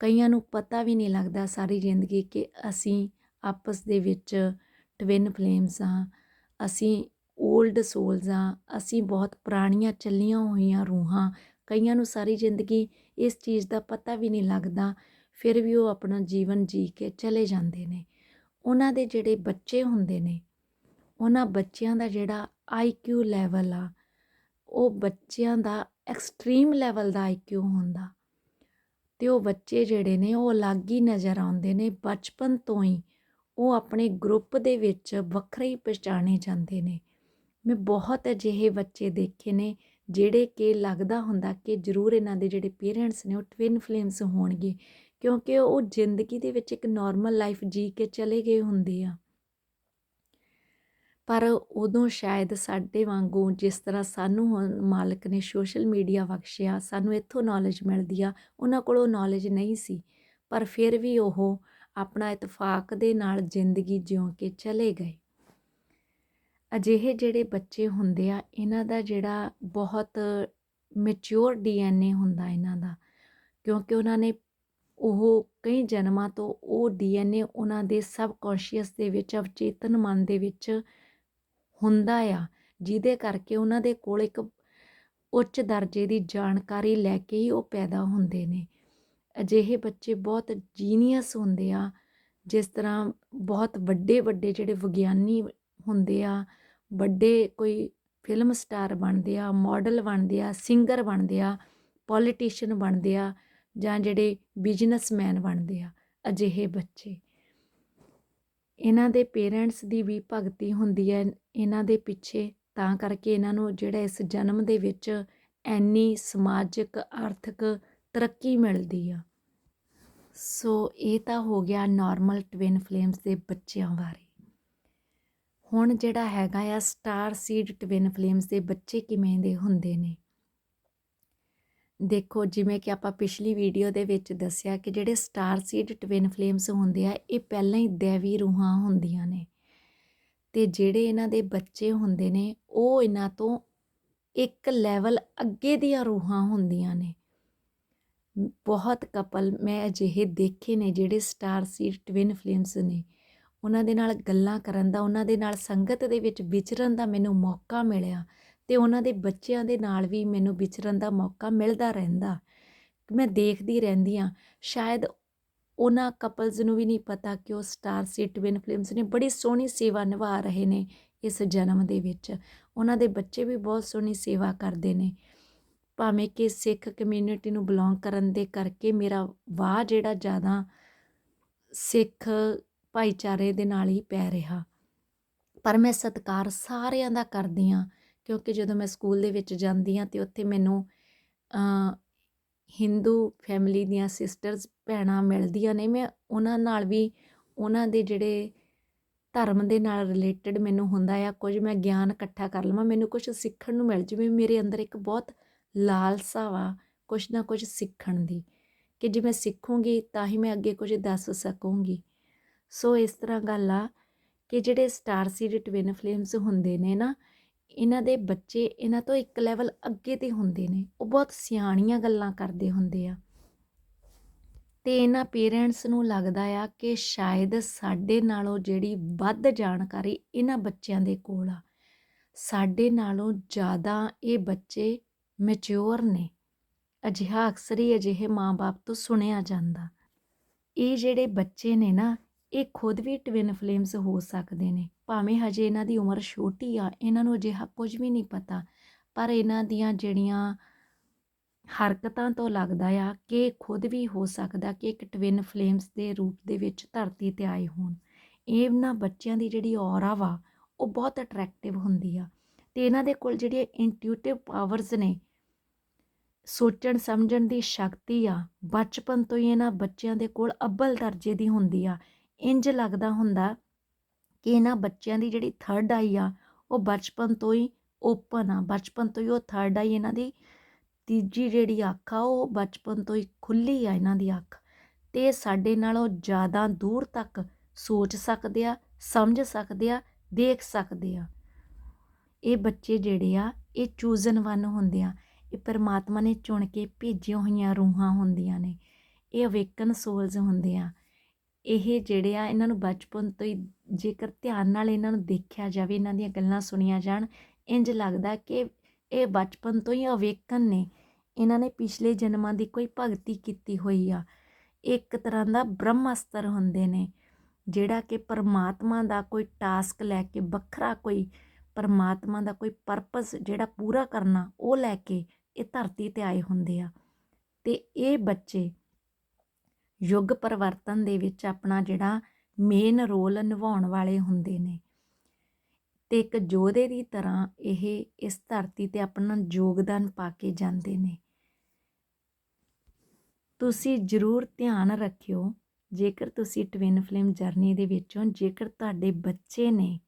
ਕਈਆਂ ਨੂੰ ਪਤਾ ਵੀ ਨਹੀਂ ਲੱਗਦਾ ਸਾਰੀ ਜ਼ਿੰਦਗੀ ਕਿ ਅਸੀਂ ਆਪਸ ਦੇ ਵਿੱਚ ਟਵਿਨ ਫਲੇਮਸ ਆ, ਅਸੀਂ 올ਡ ਸੋਲਸ ਆ, ਅਸੀਂ ਬਹੁਤ ਪੁਰਾਣੀਆਂ ਚੱਲੀਆਂ ਹੋਈਆਂ ਰੂਹਾਂ, ਕਈਆਂ ਨੂੰ ਸਾਰੀ ਜ਼ਿੰਦਗੀ ਇਸ ਚੀਜ਼ ਦਾ ਪਤਾ ਵੀ ਨਹੀਂ ਲੱਗਦਾ, ਫਿਰ ਵੀ ਉਹ ਆਪਣਾ ਜੀਵਨ ਜੀ ਕੇ ਚਲੇ ਜਾਂਦੇ ਨੇ। ਉਹਨਾਂ ਦੇ ਜਿਹੜੇ ਬੱਚੇ ਹੁੰਦੇ ਨੇ, ਉਹਨਾਂ ਬੱਚਿਆਂ ਦਾ ਜਿਹੜਾ ਆਈਕਿਊ ਲੈਵਲ ਆ ਉਹ ਬੱਚਿਆਂ ਦਾ ਐਕਸਟ੍ਰੀਮ ਲੈਵਲ ਦਾ ਆਈਕਿਊ ਹੁੰਦਾ। ਤੇ ਉਹ ਬੱਚੇ ਜਿਹੜੇ ਨੇ, ਉਹ ਅਲੱਗ ਹੀ ਨਜ਼ਰ ਆਉਂਦੇ ਨੇ। ਬਚਪਨ ਤੋਂ ਹੀ ਉਹ ਆਪਣੇ ਗਰੁੱਪ ਦੇ ਵਿੱਚ ਵੱਖਰੇ ਹੀ ਪਛਾਣੇ ਜਾਂਦੇ ਨੇ। ਮੈਂ ਬਹੁਤ ਅਜਿਹੇ ਬੱਚੇ ਦੇਖੇ ਨੇ, ਜਿਹੜੇ ਕਿ ਲੱਗਦਾ ਹੁੰਦਾ ਕਿ ਜ਼ਰੂਰ ਇਹਨਾਂ ਦੇ ਜਿਹੜੇ ਪੇਰੈਂਟਸ ਨੇ, ਉਹ ਟਵਿਨ ਫਲੇਮਸ ਹੋਣਗੇ। ਕਿਉਂਕਿ ਉਹ ਜ਼ਿੰਦਗੀ ਦੇ ਵਿੱਚ ਇੱਕ ਨਾਰਮਲ ਲਾਈਫ ਜੀ ਕੇ ਚਲੇ ਗਏ ਹੁੰਦੇ ਆ। ਪਰ ਉਦੋਂ ਸ਼ਾਇਦ ਸਾਡੇ ਵਾਂਗੂ ਜਿਸ ਤਰ੍ਹਾਂ ਸਾਨੂੰ ਹੁਣ ਮਾਲਕ ਨੇ ਸੋਸ਼ਲ ਮੀਡੀਆ ਬਖਸ਼ਿਆ, ਸਾਨੂੰ ਇੱਥੋਂ ਨੌਲੇਜ ਮਿਲਦੀ ਆ, ਉਹਨਾਂ ਕੋਲ ਉਹ ਨੌਲੇਜ ਨਹੀਂ ਸੀ। ਪਰ ਫਿਰ ਵੀ ਉਹ ਆਪਣਾ ਇਤਫਾਕ ਦੇ ਨਾਲ ਜ਼ਿੰਦਗੀ ਜਿਉਂ ਕੇ ਚਲੇ ਗਏ। ਅਜਿਹੇ ਜਿਹੜੇ ਬੱਚੇ ਹੁੰਦੇ ਆ, ਇਹਨਾਂ ਦਾ ਜਿਹੜਾ ਬਹੁਤ ਮੈਚੁਰ ਡੀਐਨਏ ਹੁੰਦਾ ਇਹਨਾਂ ਦਾ, ਕਿਉਂਕਿ ਉਹਨਾਂ ਨੇ ਉਹ ਕਈ ਜਨਮਾਂ ਤੋਂ ਉਹ ਡੀਐਨਏ ਉਹਨਾਂ ਦੇ ਸਬਕੌਂਸ਼ੀਅਸ ਦੇ ਵਿੱਚ, ਅਵਚੇਤਨ ਮਨ ਦੇ ਵਿੱਚ ਹੁੰਦਾ ਆ, ਜਿਹਦੇ ਕਰਕੇ ਉਹਨਾਂ ਦੇ ਕੋਲ ਇੱਕ ਉੱਚ ਦਰਜੇ ਦੀ ਜਾਣਕਾਰੀ ਲੈ ਕੇ ਹੀ ਉਹ ਪੈਦਾ ਹੁੰਦੇ ਨੇ। ਅਜਿਹੇ ਬੱਚੇ ਬਹੁਤ ਜੀਨੀਅਸ ਹੁੰਦੇ ਆ, ਜਿਸ ਤਰ੍ਹਾਂ ਬਹੁਤ ਵੱਡੇ ਵੱਡੇ ਜਿਹੜੇ ਵਿਗਿਆਨੀ ਹੁੰਦੇ ਆ, ਵੱਡੇ ਕੋਈ ਫਿਲਮ ਸਟਾਰ ਬਣਦੇ ਆ ਮਾਡਲ ਬਣਦੇ ਆ ਸਿੰਗਰ ਬਣਦੇ ਆ ਪੋਲੀਟੀਸ਼ੀਅਨ ਬਣਦੇ ਆ ਜਾਂ ਜਿਹੜੇ ਬਿਜ਼ਨਸਮੈਨ ਬਣਦੇ ਆ ਅਜਿਹੇ ਬੱਚੇ। ਇਹਨਾਂ ਦੇ ਪੇਰੈਂਟਸ ਦੀ ਵੀ ਭਗਤੀ ਹੁੰਦੀ ਹੈ ਇਹਨਾਂ ਦੇ ਪਿੱਛੇ, ਤਾਂ ਕਰਕੇ ਇਹਨਾਂ ਨੂੰ ਜਿਹੜਾ ਇਸ ਜਨਮ ਦੇ ਵਿੱਚ ਐਨੀ ਸਮਾਜਿਕ, ਆਰਥਿਕ ਤਰੱਕੀ ਮਿਲਦੀ ਆ। ਸੋ ਇਹ ਤਾਂ ਹੋ ਗਿਆ ਨਾਰਮਲ ਟਵਿਨ ਫਲੇਮਸ ਦੇ ਬੱਚਿਆਂ ਬਾਰੇ। ਹੁਣ ਜਿਹੜਾ ਹੈਗਾ ਆ ਸਟਾਰ ਸੀਡ ਟਵਿਨ ਫਲੇਮਸ ਦੇ ਬੱਚੇ ਕਿਵੇਂ ਦੇ ਹੁੰਦੇ ਨੇ? ਦੇਖੋ, ਜਿਵੇਂ ਕਿ ਆਪਾਂ ਪਿਛਲੀ ਵੀਡੀਓ ਦੇ ਵਿੱਚ ਦੱਸਿਆ ਕਿ ਜਿਹੜੇ ਸਟਾਰ ਸੀਡ ਟਵਿਨ ਫਲੇਮਸ ਹੁੰਦੇ ਆ, ਇਹ ਪਹਿਲਾਂ ਹੀ ਦੇਵੀ ਰੂਹਾਂ ਹੁੰਦੀਆਂ ਨੇ। ਤੇ ਜਿਹੜੇ ਇਹਨਾਂ ਦੇ ਬੱਚੇ ਹੁੰਦੇ ਨੇ, ਉਹ ਇਹਨਾਂ ਤੋਂ ਇੱਕ ਲੈਵਲ ਅੱਗੇ ਦੀਆਂ ਰੂਹਾਂ ਹੁੰਦੀਆਂ ਨੇ। ਬਹੁਤ ਕਪਲ ਮੈਂ ਅਜਿਹੇ ਦੇਖੇ ਨੇ ਜਿਹੜੇ ਸਟਾਰ ਸੀਡ ਟਵਿਨ ਫਲੇਮਸ ਨੇ। ਉਹਨਾਂ ਦੇ ਨਾਲ ਗੱਲਾਂ ਕਰਨ ਦਾ, ਉਹਨਾਂ ਦੇ ਨਾਲ ਸੰਗਤ ਦੇ ਵਿੱਚ ਵਿਚਰਨ ਦਾ ਮੈਨੂੰ ਮੌਕਾ ਮਿਲਿਆ। ਤੇ ਉਹਨਾਂ ਦੇ ਬੱਚਿਆਂ ਦੇ ਨਾਲ ਵੀ ਮੈਨੂੰ ਵਿਚਰਨ ਦਾ ਮੌਕਾ ਮਿਲਦਾ ਰਹਿੰਦਾ। ਮੈਂ ਦੇਖਦੀ ਰਹਿੰਦੀ ਆ ਸ਼ਾਇਦ ਉਹਨਾਂ ਕਪਲਸ ਨੂੰ ਵੀ ਨਹੀਂ ਪਤਾ ਕਿ ਉਹ ਸਟਾਰ ਸੀ ਟਵਿਨ ਫਿਲਮਸ ਨੇ ਬੜੀ ਸੋਹਣੀ ਸੇਵਾ ਨਿਭਾ ਰਹੇ ਨੇ ਇਸ ਜਨਮ ਦੇ ਵਿੱਚ। ਉਹਨਾਂ ਦੇ ਬੱਚੇ ਵੀ ਬਹੁਤ ਸੋਹਣੀ ਸੇਵਾ ਕਰਦੇ ਨੇ। ਭਾਵੇਂ ਕਿ ਸਿੱਖ ਕਮਿਊਨਿਟੀ ਨੂੰ ਬਿਲੋਂਗ ਕਰਨ ਦੇ ਕਰਕੇ ਮੇਰਾ ਵਾਹ ਜਿਹੜਾ ਜ਼ਿਆਦਾ ਸਿੱਖ ਭਾਈਚਾਰੇ ਦੇ ਨਾਲ ਹੀ ਪੈ ਰਿਹਾ। ਪਰ ਮੈਂ ਸਤਿਕਾਰ ਸਾਰਿਆਂ ਦਾ ਕਰਦੀ ਆ ਕਿਉਂਕਿ ਜਦੋਂ ਮੈਂ ਸਕੂਲ ਦੇ ਵਿੱਚ ਜਾਂਦੀ ਹਾਂ ਤੇ ਉੱਥੇ ਮੈਨੂੰ ਹਿੰਦੂ ਫੈਮਿਲੀ ਦੀਆਂ ਸਿਸਟਰਸ ਭੈਣਾਂ ਮਿਲਦੀਆਂ ਨੇ, ਮੈਂ ਉਹਨਾਂ ਨਾਲ ਵੀ ਉਹਨਾਂ ਦੇ ਜਿਹੜੇ ਧਰਮ ਦੇ ਨਾਲ ਰਿਲੇਟਡ ਮੈਨੂੰ ਹੁੰਦਾ ਆ, ਕੁਝ ਮੈਂ ਗਿਆਨ ਇਕੱਠਾ ਕਰ ਲਵਾਂ, ਮੈਨੂੰ ਕੁਝ ਸਿੱਖਣ ਨੂੰ ਮਿਲ ਜਵੇ, ਮੇਰੇ ਅੰਦਰ ਇੱਕ ਬਹੁਤ ਲਾਲਸਾ ਵਾ ਕੁਝ ਨਾ ਕੁਝ ਸਿੱਖਣ ਦੀ, ਕਿ ਜੇ ਮੈਂ ਸਿੱਖੂੰਗੀ ਤਾਂ ਹੀ ਮੈਂ ਅੱਗੇ ਕੁਝ ਦੱਸ ਸਕੂੰਗੀ। ਸੋ ਇਸ ਤਰ੍ਹਾਂ ਗੱਲ ਆ ਕਿ ਜਿਹੜੇ ਸਟਾਰ ਸੀਡ ਟਵਿਨ ਫਲੇਮਸ ਹੁੰਦੇ ਨੇ ਨਾ ਇਹਨਾਂ ਦੇ ਬੱਚੇ ਇਹਨਾਂ ਤੋਂ ਇੱਕ ਲੈਵਲ ਅੱਗੇ ਤੇ ਹੁੰਦੇ ਨੇ, ਉਹ ਬਹੁਤ ਸਿਆਣੀਆਂ ਗੱਲਾਂ ਕਰਦੇ ਹੁੰਦੇ ਆ। ਤੇ ਇਹਨਾਂ ਪੇਰੈਂਟਸ ਨੂੰ ਲੱਗਦਾ ਆ ਕਿ ਸ਼ਾਇਦ ਸਾਡੇ ਨਾਲੋਂ ਜਿਹੜੀ ਵੱਧ ਜਾਣਕਾਰੀ ਇਹਨਾਂ ਬੱਚਿਆਂ ਦੇ ਕੋਲ ਆ। ਸਾਡੇ ਨਾਲੋਂ ਜ਼ਿਆਦਾ ਇਹ ਬੱਚੇ ਮੈਚੁਰ ਨੇ, ਅਜਿਹਾ ਅਕਸਰ ਹੀ ਅਜਿਹੇ ਮਾਪੇ ਤੋਂ ਸੁਣਿਆ ਜਾਂਦਾ। ਇਹ ਜਿਹੜੇ ਬੱਚੇ ਨੇ ਨਾ ਇਹ ਖੁਦ ਵੀ ਟਵਿਨ ਫਲੇਮਸ ਹੋ ਸਕਦੇ ਨੇ। ਭਾਵੇਂ ਹਜੇ ਇਹਨਾਂ ਦੀ ਉਮਰ ਛੋਟੀ ਆ, ਇਹਨਾਂ ਨੂੰ ਅਜਿਹਾ ਕੁਝ ਵੀ ਨਹੀਂ ਪਤਾ, ਪਰ ਇਹਨਾਂ ਦੀਆਂ ਜਿਹੜੀਆਂ ਹਰਕਤਾਂ ਤੋਂ ਲੱਗਦਾ ਆ ਕਿ ਖੁਦ ਵੀ ਹੋ ਸਕਦਾ ਕਿ ਇੱਕ ਟਵਿਨ ਫਲੇਮਸ ਦੇ ਰੂਪ ਦੇ ਵਿੱਚ ਧਰਤੀ ਤੇ ਆਏ ਹੋਣ। ਇਹਨਾਂ ਬੱਚਿਆਂ ਦੀ ਜਿਹੜੀ ਔਰਾ ਵਾ, ਉਹ ਬਹੁਤ ਅਟਰੈਕਟਿਵ ਹੁੰਦੀ ਆ। ਤੇ ਇਹਨਾਂ ਦੇ ਕੋਲ ਜਿਹੜੀਆਂ ਇੰਟੂਇਟਿਵ ਪਾਵਰਸ ਨੇ, ਸੋਚਣ, ਸਮਝਣ ਦੀ ਸ਼ਕਤੀ ਆ, ਬਚਪਨ ਤੋਂ ਹੀ ਇਹਨਾਂ ਬੱਚਿਆਂ ਦੇ ਕੋਲ ਅੱਬਲ ਦਰਜੇ ਦੀ ਹੁੰਦੀ ਆ। ਇੰਜ ਲੱਗਦਾ ਹੁੰਦਾ ਕਿ ਇਹਨਾਂ ਬੱਚਿਆਂ ਦੀ ਜਿਹੜੀ ਥਰਡ ਆਈ ਆ, ਉਹ ਬਚਪਨ ਤੋਂ ਹੀ ਓਪਨ ਆ। ਬਚਪਨ ਤੋਂ ਹੀ ਉਹ ਥਰਡ ਆਈ ਇਹਨਾਂ ਦੀ, ਤੀਜੀ ਜਿਹੜੀ ਅੱਖ ਆ, ਉਹ ਬਚਪਨ ਤੋਂ ਹੀ ਖੁੱਲੀ ਆ ਇਹਨਾਂ ਦੀ ਅੱਖ। ਤੇ ਸਾਡੇ ਨਾਲੋਂ ਜ਼ਿਆਦਾ ਦੂਰ ਤੱਕ ਸੋਚ ਸਕਦੇ ਆ, ਸਮਝ ਸਕਦੇ ਆ, ਦੇਖ ਸਕਦੇ ਆ। ਇਹ ਬੱਚੇ ਜਿਹੜੇ ਆ, ਇਹ ਚੂਜ਼ਨ ਵਨ ਹੁੰਦੇ ਆ। ਇਹ ਪਰਮਾਤਮਾ ਨੇ ਚੁਣ ਕੇ ਭੇਜੀਆਂ ਹੋਈਆਂ ਰੂਹਾਂ ਹੁੰਦੀਆਂ ਨੇ। ਇਹ ਅਵੇਕਨ ਸੋਲਸ ਹੁੰਦੇ ਆ। ਇਹ ਜਿਹੜੇ ਆ, ਇਹਨਾਂ ਨੂੰ ਬਚਪਨ ਤੋਂ ਹੀ ਜੇਕਰ ਧਿਆਨ ਨਾਲ ਇਹਨਾਂ ਨੂੰ ਦੇਖਿਆ ਜਾਵੇ, ਇਹਨਾਂ ਦੀਆਂ ਗੱਲਾਂ ਸੁਣੀਆਂ ਜਾਣ ਇੰਜ ਲੱਗਦਾ ਕਿ ਇਹ ਬਚਪਨ ਤੋਂ ਹੀ ਅਵੇਕਨ ਨੇ। ਇਹਨਾਂ ਨੇ ਪਿਛਲੇ ਜਨਮਾਂ ਦੀ ਕੋਈ ਭਗਤੀ ਕੀਤੀ ਹੋਈ ਆ। ਇੱਕ ਤਰ੍ਹਾਂ ਦਾ ਬ੍ਰਹਮਸਤਰ ਹੁੰਦੇ ਨੇ, ਜਿਹੜਾ ਕਿ ਪਰਮਾਤਮਾ ਦਾ ਕੋਈ ਟਾਸਕ ਲੈ ਕੇ, ਵੱਖਰਾ ਕੋਈ ਪਰਮਾਤਮਾ ਦਾ ਕੋਈ ਪਰਪਸ ਜਿਹੜਾ ਪੂਰਾ ਕਰਨਾ, ਉਹ ਲੈ ਕੇ ਇਹ ਧਰਤੀ ਤੇ ਆਏ ਹੁੰਦੇ ਆ। ਤੇ ਇਹ ਬੱਚੇ ਯੁੱਗ ਪਰਿਵਰਤਨ ਦੇ ਵਿੱਚ ਆਪਣਾ ਜਿਹੜਾ ਮੇਨ ਰੋਲ ਨਿਭਾਉਣ ਵਾਲੇ ਹੁੰਦੇ ਨੇ। ਤੇ ਇੱਕ ਯੋਧੇ ਦੀ ਤਰ੍ਹਾਂ ਇਹ ਇਸ ਧਰਤੀ ਤੇ ਆਪਣਾ ਯੋਗਦਾਨ ਪਾ ਕੇ ਜਾਂਦੇ ਨੇ। ਤੁਸੀਂ ਜ਼ਰੂਰ ਧਿਆਨ ਰੱਖਿਓ, ਜੇਕਰ ਤੁਸੀਂ ਟਵਿਨ ਫਲੇਮ ਜਰਨੀ ਦੇ ਵਿੱਚੋਂ ਜੇਕਰ ਤੁਹਾਡੇ ਬੱਚੇ ਨੇ,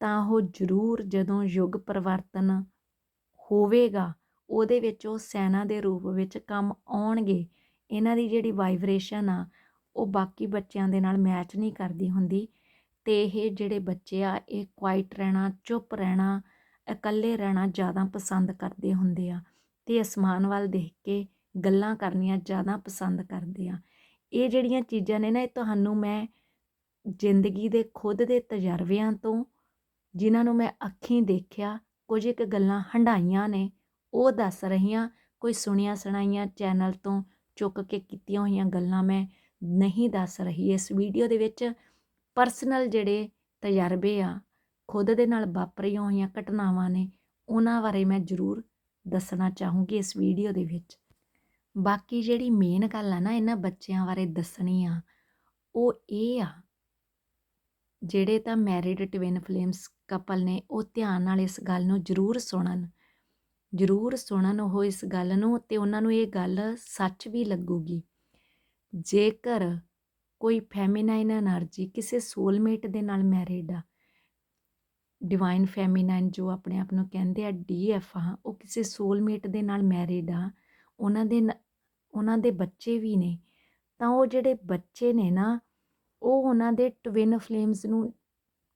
ਤਾਂ ਉਹ ਜ਼ਰੂਰ ਜਦੋਂ ਯੁੱਗ ਪਰਿਵਰਤਨ ਹੋਵੇਗਾ, ਉਹਦੇ ਵਿੱਚ ਉਹ ਸੈਨਾ ਦੇ ਰੂਪ ਵਿੱਚ ਕੰਮ ਆਉਣਗੇ। ਇਹਨਾਂ ਦੀ ਜਿਹੜੀ ਵਾਈਬ੍ਰੇਸ਼ਨ ਆ, ਉਹ ਬਾਕੀ ਬੱਚਿਆਂ ਦੇ ਨਾਲ ਮੈਚ ਨਹੀਂ ਕਰਦੀ ਹੁੰਦੀ ਤੇ ਇਹ ਜਿਹੜੇ ਬੱਚੇ ਆ, ਇਹ ਕੁਆਇਟ ਰਹਿਣਾ, ਚੁੱਪ ਰਹਿਣਾ, ਇਕੱਲੇ ਰਹਿਣਾ ਜ਼ਿਆਦਾ ਪਸੰਦ ਕਰਦੇ ਹੁੰਦੇ ਆ ਤੇ ਅਸਮਾਨ ਵੱਲ ਦੇਖ ਕੇ ਗੱਲਾਂ ਕਰਨੀਆਂ ਜ਼ਿਆਦਾ ਪਸੰਦ ਕਰਦੇ ਆ। ਇਹ ਜਿਹੜੀਆਂ ਚੀਜ਼ਾਂ ਨੇ ਨਾ, ਇਹ ਤੁਹਾਨੂੰ ਮੈਂ ਜ਼ਿੰਦਗੀ ਦੇ ਖੁਦ ਦੇ ਤਜਰਬਿਆਂ ਤੋਂ ਜਿਨ੍ਹਾਂ ਨੂੰ ਮੈਂ ਅੱਖੀਂ ਦੇਖਿਆ, ਕੁਝ ਇੱਕ ਗੱਲਾਂ ਹੰਡਾਈਆਂ ਨੇ, ਉਹ ਦੱਸ ਰਹੀਆਂ, ਕੋਈ ਸੁਣੀਆਂ ਸੁਣਾਈਆਂ ਚੈਨਲ ਤੋਂ ਚੁੱਕ ਕੇ ਕੀਤੀਆਂ ਹੋਈਆਂ ਗੱਲਾਂ ਮੈਂ ਨਹੀਂ ਦੱਸ ਰਹੀ। ਇਸ ਵੀਡੀਓ ਦੇ ਵਿੱਚ ਪਰਸਨਲ ਜਿਹੜੇ ਤਜਰਬੇ ਆ, ਖੁਦ ਦੇ ਨਾਲ ਵਾਪਰੀਆਂ ਹੋਈਆਂ ਘਟਨਾਵਾਂ ਨੇ, ਉਹਨਾਂ ਬਾਰੇ ਮੈਂ ਜ਼ਰੂਰ ਦੱਸਣਾ ਚਾਹੂੰਗੀ ਇਸ ਵੀਡੀਓ ਦੇ ਵਿੱਚ। ਬਾਕੀ ਜਿਹੜੀ ਮੇਨ ਗੱਲ ਆ ਨਾ ਇਹਨਾਂ ਬੱਚਿਆਂ ਬਾਰੇ ਦੱਸਣੀ ਆ, ਉਹ ਇਹ ਆ, ਜਿਹੜੇ ਤਾਂ ਮੈਰਿਡ ਟਵਿਨ ਫਲੇਮਸ ਕਪਲ ਨੇ, ਉਹ ਧਿਆਨ ਨਾਲ ਇਸ ਗੱਲ ਨੂੰ ਜ਼ਰੂਰ ਸੁਣਨ। ਜ਼ਰੂਰ ਸੁਣਨ ਉਹ ਇਸ ਗੱਲ ਨੂੰ ਤੇ ਉਹਨਾਂ ਨੂੰ ਇਹ ਗੱਲ ਸੱਚ ਵੀ ਲੱਗੂਗੀ। ਜੇਕਰ ਕੋਈ ਫੈਮਿਨਾਈਨ એનર્ਜੀ ਕਿਸੇ ਸੋਲਮੇਟ ਦੇ ਨਾਲ ਮੈਰਿਡ ਆ ਡਿਵਾਈਨ ਫੈਮਿਨਾਈਨ ਜੋ ਆਪਣੇ ਆਪ ਨੂੰ ਕਹਿੰਦੇ ਆ ਡੀ ਡੀਐਫ ਆ, ਉਹ ਕਿਸੇ ਸੋਲਮੇਟ ਦੇ ਨਾਲ ਮੈਰਿਡ ਆ, ਉਹਨਾਂ ਦੇ ਉਹਨਾਂ ਦੇ ਬੱਚੇ ਵੀ ਨੇ, ਤਾਂ ਉਹ ਜਿਹੜੇ ਬੱਚੇ ਨੇ ਨਾ, ਉਹ ਉਹਨਾਂ ਦੇ ਟਵਿਨ ਫਲੇਮਸ ਨੂੰ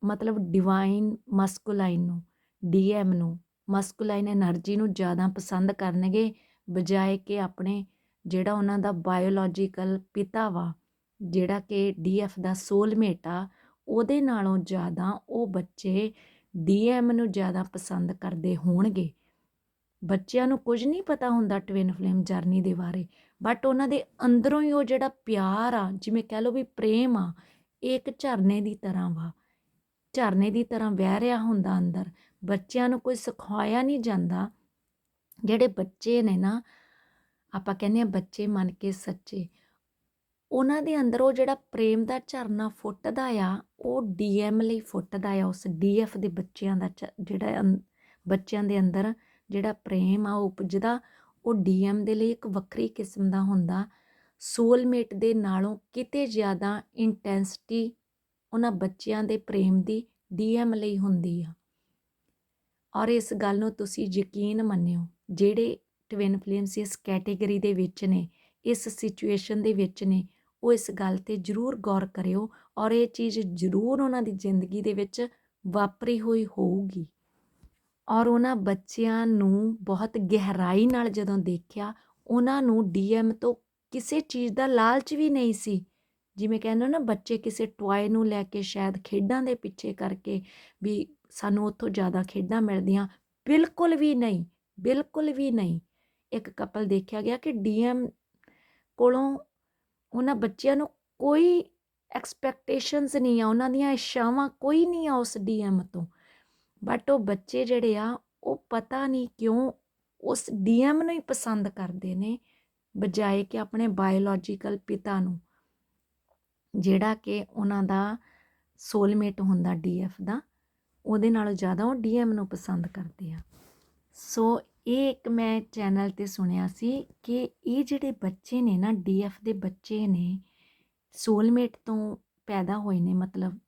ਮਤਲਬ ਡਿਵਾਈਨ ਮਸਕੂਲਾਈਨ ਨੂੰ ਡੀਐਮ ਨੂੰ ਮਸਕੂਲਾਈਨ એનર્ਜੀ ਨੂੰ ਜ਼ਿਆਦਾ ਪਸੰਦ ਕਰਨਗੇ, ਬਜਾਏ ਕਿ ਆਪਣੇ ਜਿਹੜਾ ਉਹਨਾਂ ਦਾ ਬਾਇਓਲੋਜੀਕਲ ਪਿਤਾ ਵਾ ਜਿਹੜਾ ਕਿ ਡੀਐਫ ਦਾ ਸੋਲਮੇਟ ਆ, ਉਹਦੇ ਨਾਲੋਂ ਜ਼ਿਆਦਾ ਉਹ ਬੱਚੇ ਡੀਐਮ ਨੂੰ ਜ਼ਿਆਦਾ ਪਸੰਦ ਕਰਦੇ ਹੋਣਗੇ। ਬੱਚਿਆਂ ਨੂੰ ਕੁਝ ਨਹੀਂ ਪਤਾ ਹੁੰਦਾ ਟਵਿਨ ਫਲੇਮ ਜਰਨੀ ਦੇ ਬਾਰੇ ਬਟ ਉਹਨਾਂ ਦੇ ਅੰਦਰੋਂ ਹੀ ਉਹ ਜਿਹੜਾ ਪਿਆਰ ਆ, ਜਿਵੇਂ ਕਹਿ ਲਓ ਵੀ ਪ੍ਰੇਮ ਆ, ਇਹ ਇੱਕ ਝਰਨੇ ਦੀ ਤਰ੍ਹਾਂ ਵਾ, ਝਰਨੇ ਦੀ ਤਰ੍ਹਾਂ ਵਹਿ ਰਿਹਾ ਹੁੰਦਾ ਅੰਦਰ ਬੱਚਿਆਂ ਨੂੰ ਕੋਈ ਸਿਖਾਇਆ ਨਹੀਂ ਜਾਂਦਾ। ਜਿਹੜੇ ਬੱਚੇ ਨੇ ਨਾ, ਆਪਾਂ ਕਹਿੰਦੇ ਆ ਬੱਚੇ ਮੰਨ ਕੇ ਸੱਚੇ, ਉਹਨਾਂ ਦੇ ਅੰਦਰ ਉਹ ਜਿਹੜਾ ਪ੍ਰੇਮ ਦਾ ਝਰਨਾ ਫੁੱਟਦਾ ਆ, ਉਹ ਡੀਐਮ ਲਈ ਫੁੱਟਦਾ ਆ, ਉਸ ਡੀਐਫ ਦੇ ਬੱਚਿਆਂ ਦਾ ਝ- ਜਿਹੜਾ ਅੰ- ਬੱਚਿਆਂ ਦੇ ਅੰਦਰ ਜਿਹੜਾ ਪ੍ਰੇਮ ਆ, ਉਹ ਉਪਜਦਾ, ਉਹ ਡੀਐਮ ਦੇ ਲਈ ਇੱਕ ਵੱਖਰੀ ਕਿਸਮ ਦਾ ਹੁੰਦਾ। ਸੋਲਮੇਟ ਦੇ ਨਾਲੋਂ ਕਿਤੇ ਜ਼ਿਆਦਾ ਇੰਟੈਂਸਿਟੀ ਉਹਨਾਂ ਬੱਚਿਆਂ ਦੇ ਪ੍ਰੇਮ ਦੀ ਡੀਐਮ ਲਈ ਹੁੰਦੀ ਆ। ਔਰ ਇਸ ਗੱਲ ਨੂੰ ਤੁਸੀਂ ਯਕੀਨ ਮੰਨਿਓ, ਜਿਹੜੇ ਟਵਿਨ ਫਲੇਮਸ ਇਸ ਕੈਟੇਗਰੀ ਦੇ ਵਿੱਚ ਨੇ, ਇਸ ਸਿਚੁਏਸ਼ਨ ਦੇ ਵਿੱਚ ਨੇ, ਉਹ ਇਸ ਗੱਲ ਤੇ ਜ਼ਰੂਰ ਗੌਰ ਕਰਿਓ ਔਰ ਇਹ ਚੀਜ਼ ਜ਼ਰੂਰ ਉਹਨਾਂ ਦੀ ਜ਼ਿੰਦਗੀ ਦੇ ਵਿੱਚ ਵਾਪਰੀ ਹੋਈ ਹੋਊਗੀ। ਔਰ ਉਹਨਾਂ ਬੱਚਿਆਂ ਨੂੰ ਬਹੁਤ ਗਹਿਰਾਈ ਨਾਲ ਜਦੋਂ ਦੇਖਿਆ, ਉਹਨਾਂ ਨੂੰ ਡੀਐਮ ਤੋਂ ਕਿਸੇ ਚੀਜ਼ ਦਾ ਲਾਲਚ ਵੀ ਨਹੀਂ ਸੀ। ਜਿਵੇਂ ਕਹਿੰਦੇ ਨਾ, ਬੱਚੇ ਕਿਸੇ ਟੁਆਏ ਨੂੰ ਲੈ ਕੇ ਸ਼ਾਇਦ ਖੇਡਾਂ ਦੇ ਪਿੱਛੇ ਕਰਕੇ ਵੀ ਸਾਨੂੰ ਉੱਥੋਂ ਜ਼ਿਆਦਾ ਖੇਡਾਂ ਮਿਲਦੀਆਂ। ਬਿਲਕੁਲ ਵੀ ਨਹੀਂ, ਬਿਲਕੁਲ ਵੀ ਨਹੀਂ। ਇੱਕ ਕਪਲ ਦੇਖਿਆ ਗਿਆ ਕਿ ਡੀਐਮ ਕੋਲੋਂ ਉਹਨਾਂ ਬੱਚਿਆਂ ਨੂੰ ਕੋਈ ਐਕਸਪੈਕਟੇਸ਼ਨਸ ਨਹੀਂ ਆ, ਉਹਨਾਂ ਦੀਆਂ ਇੱਛਾਵਾਂ ਕੋਈ ਨਹੀਂ ਆ ਉਸ ਡੀਐਮ ਤੋਂ। ਬਟ ਉਹ ਬੱਚੇ ਜਿਹੜੇ ਆ, ਉਹ ਪਤਾ ਨਹੀਂ ਕਿਉਂ ਉਸ ਡੀਐਮ ਨੂੰ ਹੀ ਪਸੰਦ ਕਰਦੇ ਨੇ, ਬਜਾਏ ਕਿ ਆਪਣੇ ਬਾਇਓਲੋਜੀਕਲ ਪਿਤਾ ਨੂੰ, ਜਿਹੜਾ ਕਿ ਉਹਨਾਂ ਦਾ ਸੋਲਮੇਟ ਹੁੰਦਾ ਡੀਐਫ ਦਾ। ਉਹਦੇ ਨਾਲੋਂ ਜ਼ਿਆਦਾ ਉਹ ਡੀਐਮ ਨੂੰ ਪਸੰਦ ਕਰਦੇ ਆ। ਸੋ ਇਹ ਇੱਕ ਮੈਂ ਚੈਨਲ ਤੇ ਸੁਣਿਆ ਸੀ ਕਿ ਇਹ ਜਿਹੜੇ ਬੱਚੇ ਨੇ ਨਾ ਡੀਐਫ ਦੇ ਬੱਚੇ ਨੇ, ਸੋਲਮੇਟ ਤੋਂ ਪੈਦਾ ਹੋਏ ਨੇ ਮਤਲਬ,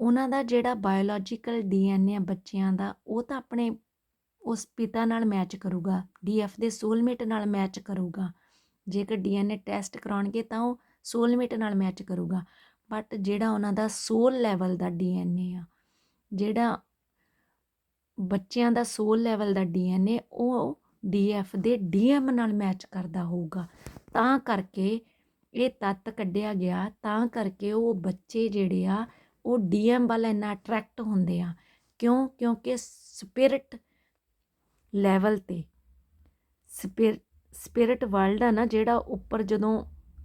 ਉਹਨਾਂ ਦਾ ਜਿਹੜਾ ਬਾਇਓਲੋਜੀਕਲ ਡੀਐਨਏ ਆ ਬੱਚਿਆਂ ਦਾ, ਉਹ ਤਾਂ ਆਪਣੇ ਉਸ ਪਿਤਾ ਨਾਲ ਮੈਚ ਕਰੂਗਾ ਡੀਐਫ ਦੇ ਸੋਲਮੇਟ ਨਾਲ ਮੈਚ ਕਰੂਗਾ। ਜੇਕਰ ਡੀਐਨਏ ਟੈਸਟ ਕਰਾਉਣਗੇ ਤਾਂ ਉਹ ਸੋਲਮੇਟ ਨਾਲ ਮੈਚ ਕਰੂਗਾ। ਬਟ ਜਿਹੜਾ ਉਹਨਾਂ ਦਾ ਸੋਲ ਲੈਵਲ ਦਾ ਡੀਐਨਏ ਆ ਜਿਹੜਾ ਬੱਚਿਆਂ ਦਾ ਸੋਲ ਲੈਵਲ ਦਾ ਡੀਐਨਏ ਉਹ ਡੀਐਫ ਦੇ ਡੀਐਮ ਨਾਲ ਮੈਚ ਕਰਦਾ ਹੋਊਗਾ। ਤਾਂ ਕਰਕੇ ਇਹ ਤੱਤ ਕੱਢਿਆ ਗਿਆ, ਤਾਂ ਕਰਕੇ ਉਹ ਬੱਚੇ ਜਿਹੜੇ ਆ, ਉਹ ਡੀਐਮ ਵੱਲ ਇੰਨਾ ਅਟਰੈਕਟ ਹੁੰਦੇ ਆ। ਕਿਉਂ? ਕਿਉਂਕਿ ਸਪਿਰਿਟ ਲੈਵਲ ਤੇ ਸਪਿਰ ਸਪਿਰਿਟ ਵਰਲਡ ਆ ਨਾ, ਜਿਹੜਾ ਉੱਪਰ ਜਦੋਂ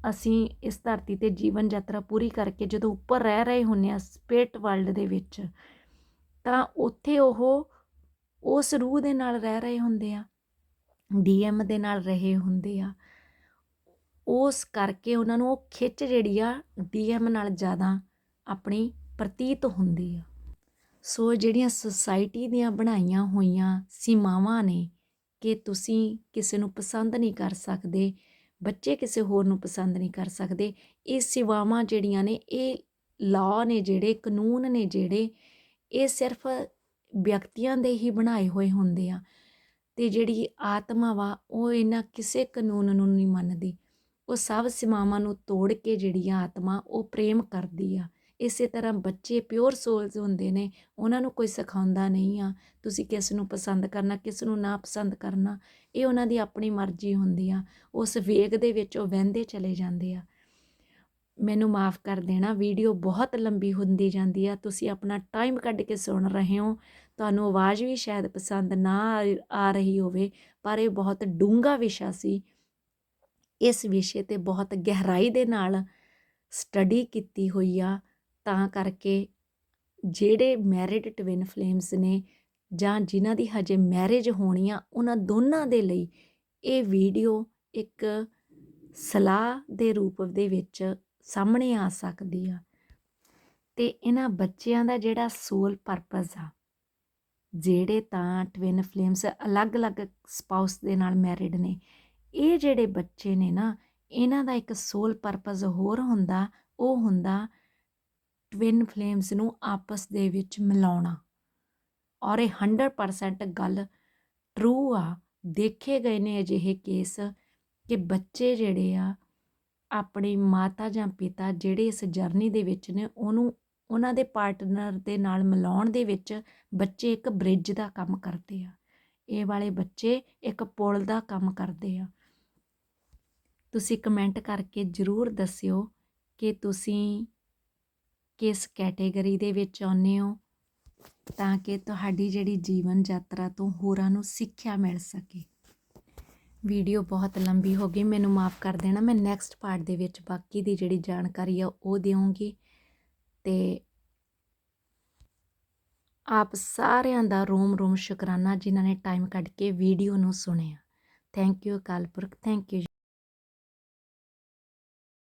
ਅਸੀਂ ਇਸ ਧਰਤੀ ਤੇ ਜੀਵਨ ਯਾਤਰਾ ਪੂਰੀ ਕਰਕੇ ਜਦੋਂ ਉੱਪਰ ਰਹਿ ਰਹੇ ਹੁੰਨੇ ਆ ਸਪਿਰਿਟ ਵਰਲਡ ਦੇ ਵਿੱਚ ਤਾਂ ਉੱਥੇ ਉਹ, ਉਸ ਰੂਹ ਦੇ ਨਾਲ ਰਹਿ ਰਹੇ ਹੁੰਦੇ ਆ ਡੀਐਮ ਦੇ ਨਾਲ ਰਹੇ ਹੁੰਦੇ ਆ। ਉਸ ਕਰਕੇ ਉਹਨਾਂ ਨੂੰ ਉਹ ਖਿੱਚ ਜਿਹੜੀ ਆ ਡੀਐਮ ਨਾਲ ਜ਼ਿਆਦਾ ਆਪਣੀ ਪ੍ਰਤੀਤ ਹੁੰਦੀ ਆ। ਸੋ ਜਿਹੜੀਆਂ ਸੁਸਾਇਟੀ ਦੀਆਂ ਬਣਾਈਆਂ ਹੋਈਆਂ ਸੀਮਾਵਾਂ ਨੇ ਕਿ ਤੁਸੀਂ ਕਿਸੇ ਨੂੰ ਪਸੰਦ ਨਹੀਂ ਕਰ ਸਕਦੇ, ਬੱਚੇ ਕਿਸੇ ਹੋਰ ਨੂੰ ਪਸੰਦ ਨਹੀਂ ਕਰ ਸਕਦੇ, ਇਹ ਸੇਵਾਵਾਂ ਜਿਹੜੀਆਂ ਨੇ, ਇਹ ਲਾਅ ਨੇ ਜਿਹੜੇ, ਕਾਨੂੰਨ ਨੇ ਜਿਹੜੇ ਇਹ ਸਿਰਫ ਵਿਅਕਤੀਆਂ ਦੇ ਹੀ ਬਣਾਏ ਹੋਏ ਹੁੰਦੇ ਆ। ਤੇ ਜਿਹੜੀ ਆਤਮਾ ਵਾ, ਉਹ ਇਹਨਾਂ ਕਿਸੇ ਕਾਨੂੰਨ ਨੂੰ ਨਹੀਂ ਮੰਨਦੀ। ਉਹ ਸਭ ਸੀਮਾਵਾਂ ਨੂੰ ਤੋੜ ਕੇ ਜਿਹੜੀ ਆ ਆਤਮਾ, ਉਹ ਪ੍ਰੇਮ ਕਰਦੀ ਆ। ਇਸੇ ਤਰ੍ਹਾਂ ਬੱਚੇ ਪਿਓਰ ਸੋਲਸ ਹੁੰਦੇ ਨੇ, ਉਹਨਾਂ ਨੂੰ ਕੋਈ ਸਿਖਾਉਂਦਾ ਨਹੀਂ ਆ। ਤੁਸੀਂ ਕਿਸ ਨੂੰ ਪਸੰਦ ਕਰਨਾ, ਕਿਸ ਨੂੰ ਨਾ ਪਸੰਦ ਕਰਨਾ, ਇਹ ਉਹਨਾਂ ਦੀ ਆਪਣੀ ਮਰਜ਼ੀ ਹੁੰਦੀ ਆ। ਉਸ ਵੇਗ ਦੇ ਵਿੱਚ ਉਹ ਵਹਿੰਦੇ ਚਲੇ ਜਾਂਦੇ ਆ। ਮੈਨੂੰ ਮਾਫ ਕਰ ਦੇਣਾ, ਵੀਡੀਓ ਬਹੁਤ ਲੰਬੀ ਹੁੰਦੀ ਜਾਂਦੀ ਆ, ਤੁਸੀਂ ਆਪਣਾ ਟਾਈਮ ਕੱਢ ਕੇ ਸੁਣ ਰਹੇ ਹੋ, ਤੁਹਾਨੂੰ ਆਵਾਜ਼ ਵੀ ਸ਼ਾਇਦ ਪਸੰਦ ਨਾ ਆ- ਰਹੀ ਹੋਵੇ, ਪਰ ਇਹ ਬਹੁਤ ਡੂੰਘਾ ਵਿਸ਼ਾ ਸੀ। ਇਸ ਵਿਸ਼ੇ ਤੇ ਬਹੁਤ ਗਹਿਰਾਈ ਦੇ ਨਾਲ ਸਟੱਡੀ ਕੀਤੀ ਹੋਈ ਆ, ਤਾਂ ਕਰਕੇ ਜਿਹੜੇ ਮੈਰਿਡ ਟਵਿਨ ਫਲੇਮਸ ਨੇ ਜਾਂ ਜਿਨ੍ਹਾਂ ਦੀ ਹਜੇ ਮੈਰਿਜ ਹੋਣੀ ਆ, ਉਹਨਾਂ ਦੋਨਾਂ ਦੇ ਲਈ ਇਹ ਵੀਡੀਓ ਇੱਕ ਸਲਾਹ ਦੇ ਰੂਪ ਦੇ ਵਿੱਚ ਸਾਹਮਣੇ ਆ ਸਕਦੀ ਆ। ਤੇ ਇਹਨਾਂ ਬੱਚਿਆਂ ਦਾ ਜਿਹੜਾ ਸੋਲ ਪਰਪਸ ਆ, ਜਿਹੜੇ ਤਾਂ ਟਵਿਨ ਫਲੇਮਸ ਅਲੱਗ-ਅਲੱਗ ਸਪਾਊਸ ਦੇ ਨਾਲ ਮੈਰਿਡ ਨੇ, ਇਹ ਜਿਹੜੇ ਬੱਚੇ ਨੇ ਨਾ, ਇਹਨਾਂ ਦਾ ਇੱਕ ਸੋਲ ਪਰਪਸ ਹੋਰ ਹੁੰਦਾ, ਉਹ ਹੁੰਦਾ ਟਵਿਨ ਫਲੇਮਸ ਨੂੰ ਆਪਸ ਦੇ ਵਿੱਚ ਮਿਲਾਉਣਾ। ਔਰ ਇਹ 100% ਗੱਲ ਟਰੂ ਆ। ਦੇਖੇ ਗਏ ਨੇ ਅਜਿਹੇ ਕੇਸ ਕਿ ਬੱਚੇ ਜਿਹੜੇ ਆ ਆਪਣੀ ਮਾਤਾ ਜਾਂ ਪਿਤਾ ਜਿਹੜੇ ਇਸ ਜਰਨੀ ਦੇ ਵਿੱਚ ਨੇ, ਉਹਨੂੰ, ਉਹਨਾਂ ਦੇ ਪਾਰਟਨਰ ਦੇ ਨਾਲ ਮਿਲਾਉਣ ਦੇ ਵਿੱਚ ਬੱਚੇ ਇੱਕ ਬ੍ਰਿਜ ਦਾ ਕੰਮ ਕਰਦੇ ਆ। ਇਹ ਵਾਲੇ ਬੱਚੇ ਇੱਕ ਪੁਲ ਦਾ ਕੰਮ ਕਰਦੇ ਆ। ਤੁਸੀਂ ਕਮੈਂਟ ਕਰਕੇ ਜ਼ਰੂਰ ਦੱਸਿਓ ਕਿ ਤੁਸੀਂ ਕਿਸ ਕੈਟੇਗਰੀ ਦੇ ਵਿੱਚ ਆਉਂਦੇ ਹੋ ਤਾਂ ਕਿ ਤੁਹਾਡੀ ਜਿਹੜੀ ਜੀਵਨ ਯਾਤਰਾ ਤੋਂ ਹੋਰਾਂ ਨੂੰ ਸਿੱਖਿਆ ਮਿਲ ਸਕੇ। ਵੀਡੀਓ ਬਹੁਤ ਲੰਬੀ ਹੋ ਗਈ, ਮੈਨੂੰ ਮਾਫ ਕਰ ਦੇਣਾ, ਮੈਂ ਨੈਕਸਟ ਪਾਰਟ ਦੇ ਵਿੱਚ ਬਾਕੀ ਦੀ ਜਿਹੜੀ ਜਾਣਕਾਰੀ ਆ ਉਹ ਦੇਵਾਂਗੀ। ਤੇ ਆਪ ਸਾਰਿਆਂ ਦਾ ਰੋਮ ਰੋਮ ਸ਼ੁਕਰਾਨਾ ਜਿਨ੍ਹਾਂ ਨੇ ਟਾਈਮ ਕੱਢ ਕੇ ਵੀਡੀਓ ਨੂੰ ਸੁਣਿਆ। Thank you Akal Purakh thank you